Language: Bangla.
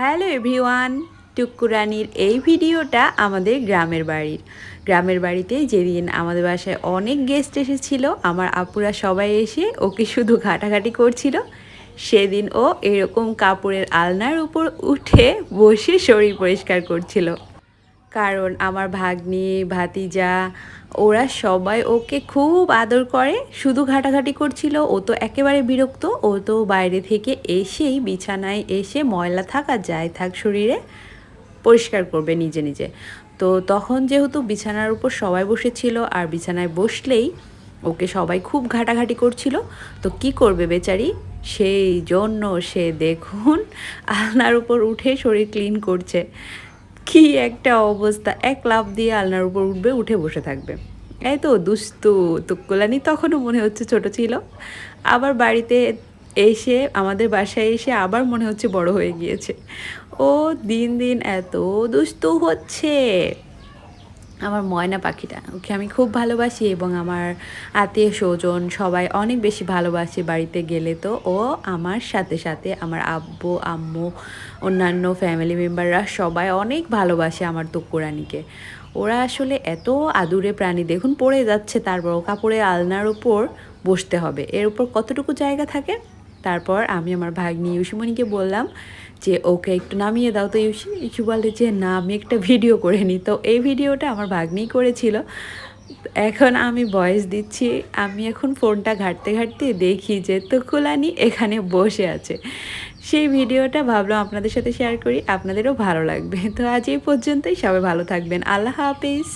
হ্যালো এভরিওয়ান, টুকুরানির এই ভিডিওটা আমাদের গ্রামের বাড়ির। গ্রামের বাড়িতে যেদিন আমাদের বাসায় অনেক গেস্ট এসেছিল, আমার আপুরা সবাই এসে ওকে শুধু ঘাটাঘাটি করছিল। সেদিন ও এরকম কাপড়ের আলনার উপর উঠে বসে শরীর পরিষ্কার করছিল। কারণ আমার ভাগ্নি, ভাতিজা, ওরা সবাই ওকে খুব আদর করে। শুধু ঘাটাঘাটি করছিল, ও তো একেবারে বিরক্ত। ও তো বাইরে থেকে এসেই বিছানায় এসে ময়লা থাক, যাই থাক শরীরে পরিষ্কার করবে নিজে নিজে। তো তখন যেহেতু বিছানার উপর সবাই বসেছিল, আর বিছানায় বসলেই ওকে সবাই খুব ঘাটাঘাটি করছিল, তো কি করবে বেচারি? সেই জন্য সে দেখুন আলনার উপর উঠে শরীর ক্লিন করছে। কি একটা অবস্থা। এক লাভ দিয়ে আলনার উপর উঠবে, উঠে বসে থাকবে। এই তো দুস্তু তুকুলানি তখনও মনে হচ্ছে ছোট ছিল। আবার বাড়িতে এসে, আমাদের বাসায় এসে আবার মনে হচ্ছে বড় হয়ে গিয়েছে। ও দিন দিন এত দুস্তু হচ্ছে। আমার ময়না পাখিটা, ওকে আমি খুব ভালোবাসি এবং আমার আত্মীয় স্বজন সবাই অনেক বেশি ভালোবাসি বাড়িতে গেলে। তো ও আমার সাথে সাথে আমার আব্বু, আম্মু, অন্যান্য ফ্যামিলি মেম্বাররা সবাই অনেক ভালোবাসে আমার তুকুরানিকে। ওরা আসলে এত আদুরে প্রাণী, দেখুন পড়ে যাচ্ছে তারপর কাপড়ে আলনার উপর বসতে হবে। এর উপর কতটুকু জায়গা থাকে? তারপর আমি আমার ভাগ্নি ইউসিমণিকে বললাম যে, ওকে একটু নামিয়ে দাও তো ইউসি ইউসি বলে যে, না, আমি একটা ভিডিও করে নিই তো এই ভিডিওটা আমার ভাগ্নিই করেছিল। এখন আমি ভয়েস দিচ্ছি, আমি এখন ফোনটা ঘাটতে ঘাটতে দেখি যে, তুকুলানি এখানে বসে আছে। সেই ভিডিওটা ভাবলাম আপনাদের সাথে শেয়ার করি, আপনাদেরও ভালো লাগবে। তো আজ এই পর্যন্তই, সবাই ভালো থাকবেন। আল্লাহ হাফিজ।